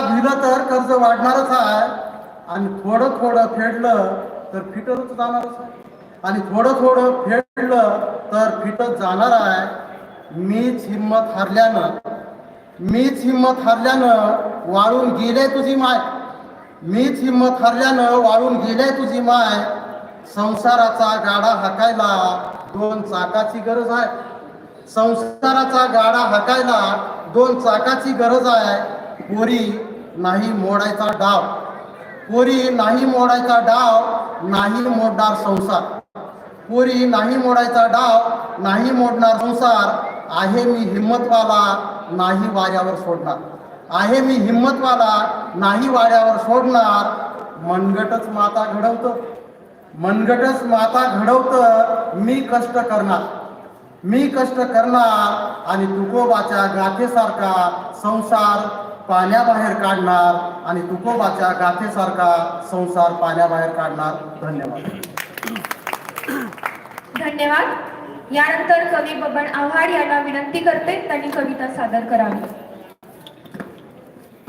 दिलं तर कर्ज वाढणारच आहे. आणि थोडं थोडं फेडलं तर फिटतच जाणारच आहे. आणि थोडं थोडं फेडलं तर फिटत जाणार आहे. मीच हिंमत हरल्यानं मीच हिंमत हरल्यानं वाळून गेले तुझी माय. मीच हिंमत हरल्यानं वाळून गेले तुझी माय. संसाराचा गाडा हाकायला दोन चाकाची गरज आहे. संसाराचा गाडा हाकायला दोन चाकाची गरज आहे. पोरी नाही मोडायचा डाव. पोरी नाही मोडायचा डाव नाही मोडणार संसार. पोरी नाही मोडायचा डाव नाही मोडणार संसार. आहे मी हिंमतवाला नाही वाऱ्यावर सोडणार. आहे मी हिंमतवाला नाही वाऱ्यावर सोडणार. मनगटच माता घडवतं. मनगटच माता घडवतं मी कष्ट करणार. मी कष्ट करणार आणि तुकोबाच्या गाथेसारखा संसार पाण्याबाहेर काढणार आणि तुकोबाच्या गाथेसारखा संसार पाण्याबाहेर काढणार. धन्यवाद. धन्यवाद. यानंतर कवी बबन आव्हाड यांना विनंती करते त्यांनी कविता सादर करावी.